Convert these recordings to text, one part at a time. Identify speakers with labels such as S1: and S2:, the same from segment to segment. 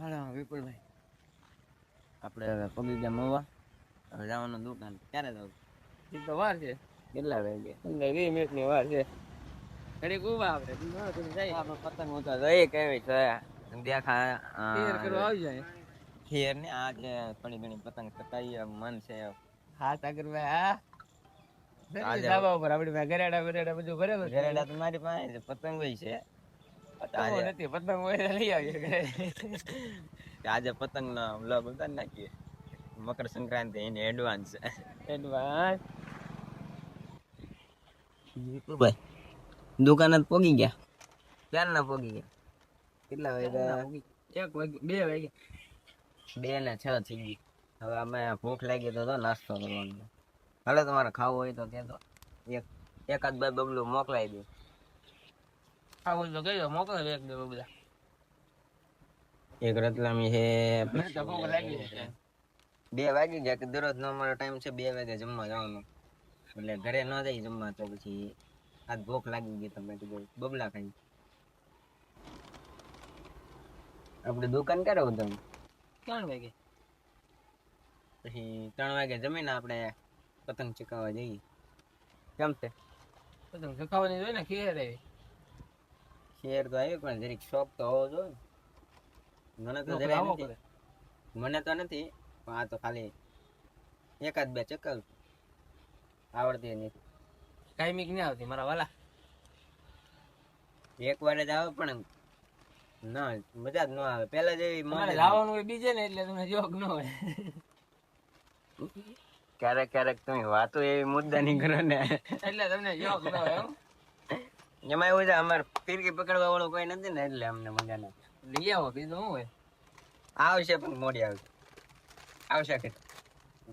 S1: હાલો વિપુલભાઈ. આપણે હવે પગી ગયા મવા હવે જવાનું દુકાન. ક્યારે જવું?
S2: એ તો વાર છે.
S1: કેટલા વાગે?
S2: પંદર વીસ મિનિટની વાર છે. ઘડીક ઊભા આપણે
S1: પતંગ ઉતા જોઈએ કેવી છે? દેખા
S2: આવી જાય.
S1: ખેર ને આ જે થોડી ઘણી પતંગ કટાઈ મન છે.
S2: હા સાગરભાઈ હા.
S1: આજે-
S2: ધાબા ઉપર બરેડા બધું બરાબર
S1: ઘરેડા તો મારી પાસે પતંગ હોય છે.
S2: નથી પતંગ હોય લઈ આવીએ
S1: આજે પતંગ નો વ્લોગ ઉતારી નાખીએ. મકર સંક્રાંતિ એની એડવાન્સ
S2: એડવાન્સ
S1: ભાઈ દુકાન જ પોગી ગયા? ક્યારે ના પોગી ગયા? કેટલા વાગ્યા?
S2: એક વાગે બે વાગે
S1: બે ને છ થઈ ગઈ. હવે અમે ભૂખ લાગી તો નાસ્તો કરવાનો. હાલો તમારે ખાવું હોય તો કહેતો એક એકાદ બે બબલું મોકલાવી દે.
S2: આવું તો કઈ મોકલો એક બે બધા
S1: એક રતલામી છે. બે વાગી ગયા કે દરરોજ નો અમારો ટાઈમ છે બે વાગે જમવા જવાનો. એટલે ઘરે ન જઈ જમવા તો પછી આજ ભૂખ લાગી ગઈ તમે કીધું બબલા ખાઈ. આપણે દુકાન ક્યારે ઉધમ?
S2: ત્રણ વાગે.
S1: પછી ત્રણ વાગે જમીને આપણે પતંગ ચકાવવા જઈએ. કેમ છે?
S2: પતંગ ચકાવવાની જોઈએ ને ખીર આવી
S1: શેર તો આવ્યો પણ જરીક શોખ તો હોવો જોઈએ. મને તો જરાય નથી. મને તો નથી પણ આ તો ખાલી એકાદ બે ચક્કર આવડતી નથી.
S2: ટાઈમિંગ નહીં આવતી મારા વાલા.
S1: એક વાર જ આવે પણ ના મજા જ ન આવે. પેલા જેવી મોજ
S2: લાવવાનું હોય બીજે ને એટલે તમને જોગ ન હોય.
S1: ક્યારેક ક્યારેક તમે વાતો એવી મુદ્દા ની કરો ને.
S2: એટલે તમને જોગ ન હોય એમ
S1: એવું છે, અમારે ફિરકી પકડવા વાળો કોઈ નથી ને, એટલે અમને મજા નથી.
S2: લઈ આવો, બીજું શું હોય?
S1: આવશે પણ મોડી આવશે. આવશે કે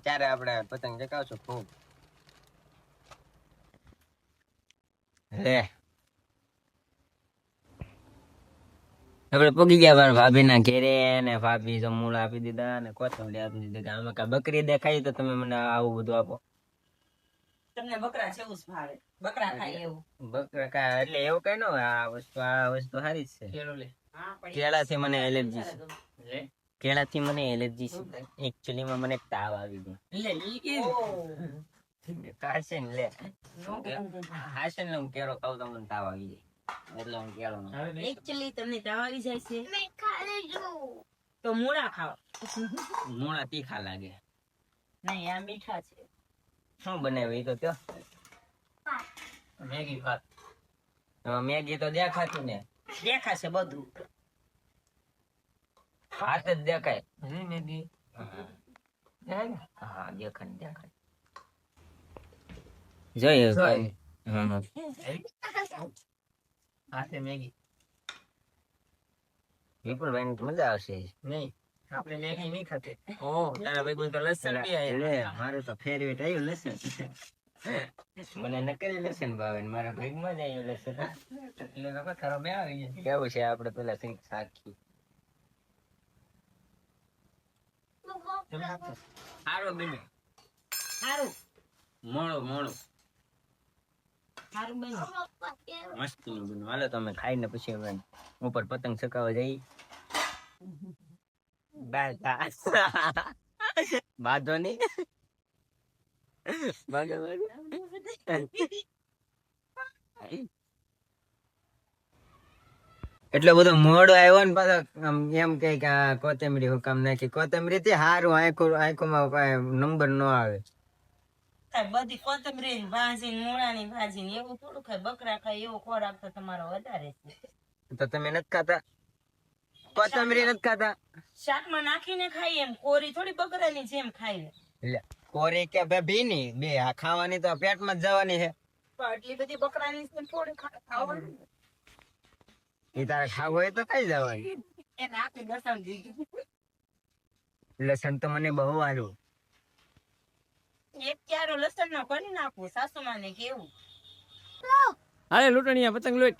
S1: ત્યારે આપણે પતંગ ચકાવશું ખૂબ. લે. આપણે પગી ગયા મારા ભાભી ના ઘેરે ને ભાભી જમૂળ આપી દીધા ને કોથમરી આપી દીધી. આમાં કા બકરી દેખાય તો તમે મને આવું બધું આપો.
S3: તમને બકરા છે એવું ભાવે. બકરા ખાય એવું.
S1: બકરા કા એટલે એવું કઈ ન આ વસ્તુ આ વસ્તુ સારી જ છે.
S2: ચેલો લે.
S3: હા પણ
S1: કેળાથી મને એલર્જી છે.
S2: લે.
S1: કેળાથી મને એલર્જી છે. એકચ્યુઅલી માં મને તાવ આવી ગયો.
S2: લે ઈ કે
S1: કાશે ને લે. હાશે ને હું કેળો ખાઉં તો મને તાવ આવી જાય. એટલે હું કેળો ન
S3: એકચ્યુઅલી તમને તાવ આવી જાય છે. તો મૂળા ખાવ
S1: મૂળા તીખા લાગે.
S3: નહીં આ મીઠા છે.
S1: શું બનાવ્યું એ તો કયો?
S2: મેગી ભાત.
S1: મેગી તો દેખાતું ને.
S3: દેખાશે બધું.
S1: ભાત જ દેખાય.
S2: મેગી?
S1: હા. દેખાય દેખાય જોઈએ.
S2: હાથે મેગી.
S1: વિપુલભાઈ મજા આવશે.
S2: નહીં. આપણે મેગી નહીં ખાતે ઓ તારા ભાઈ તો લસણ બી આયા.
S1: લે મારું તો ફેરવેટ આવ્યું લસણ. મને નકરી લસણ ભાવે મારા ભાઈ માં જ આવ્યું લસણ
S2: એટલે તો ખરો ખરાબ આવી ગયા.
S1: કેવું છે આપણે પેલા સિંગ સાખી? સારું બને.
S3: સારું
S1: મોડું મોડું
S3: સારું બન્યું
S1: મસ્તનું બન્યું હાલો તમે ખાઈને પછી હવે ઉપર પતંગ ચકાવવા જઈ બસ બાંધો નહીં. એટલો બધો મોડો આવ્યો ને પાછો એમ કે કોથમીરી હુકમ નાખી. કોથમીરી થી હારું આંખો આંખોમાં નંબર નો આવે.
S3: બધી કોથમીરી ભાજી મૂળાની ભાજી એવું થોડું ખાય બકરા ખાય એવો ખોરાક તો તમારો વધારે છે.
S1: તો તમે નથી ખાતા? કોથમરી નથી ખાતા.
S3: શાકમાં નાખીને ખાઈ એમ. કોરી થોડી બકરાની જેમ ખાઈ
S1: લે કોરી કે બે ભીની બે આ ખાવાની તો પેટમાં જ જવાની છે.
S3: આટલી બધી બકરાની છે થોડી ખાવાની.
S1: એ તારે ખાવું હોય તો ખાઈ જવાની.
S3: એ નાખી દસમ દીધી.
S1: લસણ તો મને બહુ આવ્યું
S3: એક ક્યારો લસણ નો કરી નાખવું સાસુ ને કેવું.
S2: હાલે લૂંટણીયા પતંગ લૂંટ.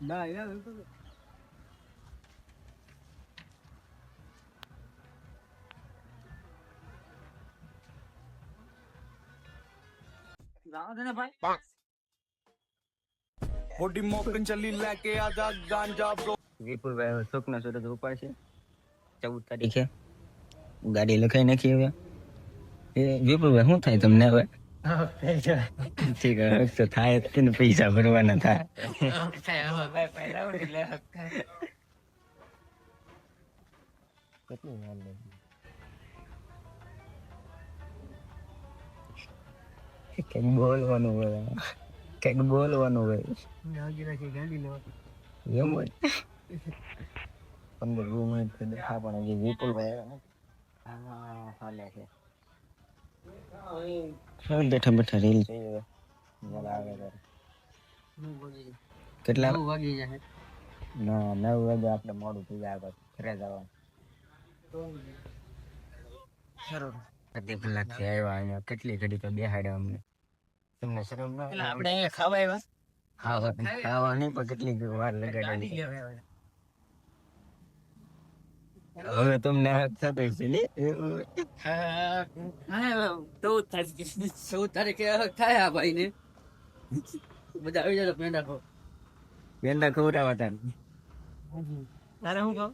S1: ના યાર
S4: મોટી મોકન ચલી લેકે આજા ગાંજા બ્રો
S1: વિપુલભાઈ સુખના સુરત ઉપાડશે ચૌદ તારીખે ગાડી લખાઈ નાખી હવે. એ વિપુલભાઈ શું થાય તમને હવે? ઠીક તો થાય જ છે ને પૈસા ભરવાના થાય? કંઈક બોલવાનું હોય કંઈક બોલવાનું હોય. એમ હોય? પંદર રૂમ દેખા પણ વિપુલભાઈ. હા હાલે છે હવે બેઠા બેઠા રીલ જોઈએ મજા આવે ત્યારે કેટલા?
S2: વાગી જાય
S1: ના નવ વાગે આપણે મોડું થઈ જાય ઘરે જવાનું. અડધી કલાકથી આવ્યા અહીંયા કેટલી ઘડી તો બેહાડ્યા અમને. તમને શરમ ના?
S2: આપણે અહીંયા ખાવા આવ્યા?
S1: હા ખાવા નહીં પણ કેટલી વાર લગાડેલી. હવે તમને થતું છે ને.
S2: ચૌદ તારીખે ચૌદ તારીખે થાય આ ભાઈ ને બધા આવી જાય પેંડા ખો.
S1: પેંડા ખવડાવા તાર.
S2: તારે શું કહું?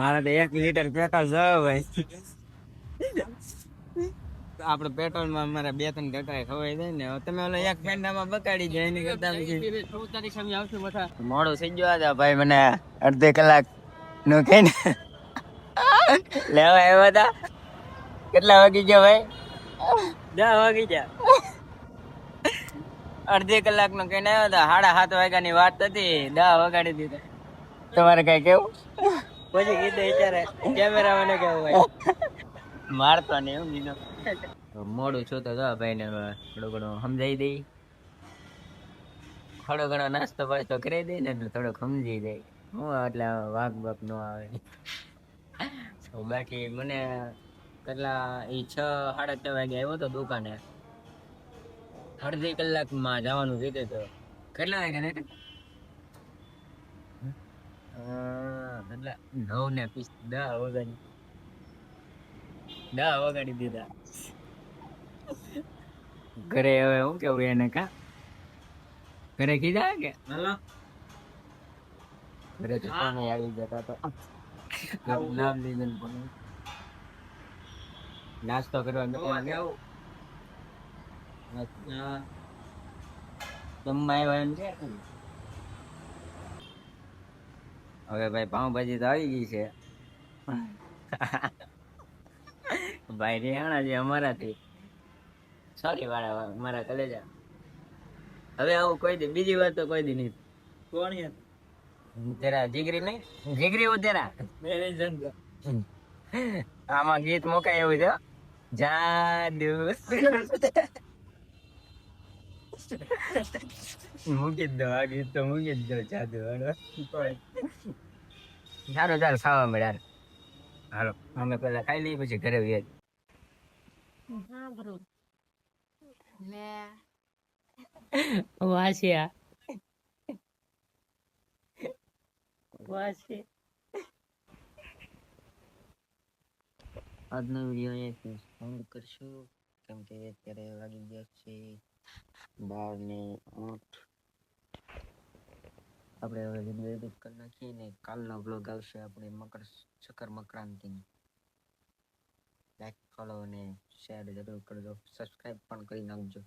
S1: મારે તો એક લીટર પેટ્રોલ જવા ભાઈ. આપણે પેટ્રોલમાં મારા બે ત્રણ ટકા ખવાઈ જાય ને હવે તમે ઓલા એક પેંડામાં બગાડી જાય એની કરતા મોડું થઈ ગયો ભાઈ મને અડધે કલાક નું કઈ ને? લેવા આવ્યા હતા કેટલા વાગી ગયા ભાઈ? દસ વાગી ગયા. અડધી કલાકનું કઈ આવ્યા હતા સાડા સાત વાગ્યા ની વાત હતી. દસ વગાડી દીધા. તમારે કઈ કેવું? પછી કીધું વિચારે કેમેરા મને કેવું ભાઈ મારતો ને એવું બીજો મોડું છો તો ભાઈ ને થોડું ઘણું સમજાઈ દઈ. થોડો ઘણો નાસ્તો પાસ્તો કરી દઈ ને થોડોક સમજી જાય હું એટલે વાઘ બાગ નો આવે? બાકી મને કેટલા એ છ સાડા છ વાગે આવ્યો તો દુકાને. અડધી કલાકમાં જવાનું કીધું તો. કેટલા વાગે ને કેટલા નવ ને પીસ દહ વગાડી. દહ વગાડી દીધા. ઘરે હવે હું કેવું એને કા? ઘરે કીધા કે? ઘરે તો કોને આવી જતા તો. નામ લીધું પણ નાસ્તો કરવા હવે ભાઈ પાઉંભાજી તો આવી ગઈ છે. ભાઈ રેહાણા છે અમારાથી. સોરી વાળા મારા કલેજા. હવે આવું કોઈ દી બીજી વાત તો કોઈ દી નહીં.
S2: કોણ યાર?
S1: તેરા જીગરી નહીં? જીગરી હું તેરા?
S2: મેરે જંગ
S1: આમાં ગીત મુકાય એવું છે જાદુ. મૂકી જ દો આ ગીત તો મૂકી જ દો જાદુ હાલો સારું ચાલ ખાવા મળ્યા. હાલો અમે પેલા ખાઈ લઈએ પછી ઘરે વ્યાજ
S3: હા બરો
S2: વાસિયા વાસિયા
S1: આજનો વીડિયો અહીંયા પૂર્ણ કરશું? કેમ કે અત્યારે વાગી ગયા છે બાર ને આઠ. આપણે હવે વીડિયો એડિટ કરી નાખીએ ને કાલનો બ્લોગ આવશે આપણે મકર ચક્કર મકરાંતિની. લાઈક ફોલો અને શેર જરૂર કરજો. સબસ્ક્રાઈબ પણ કરી નાખજો.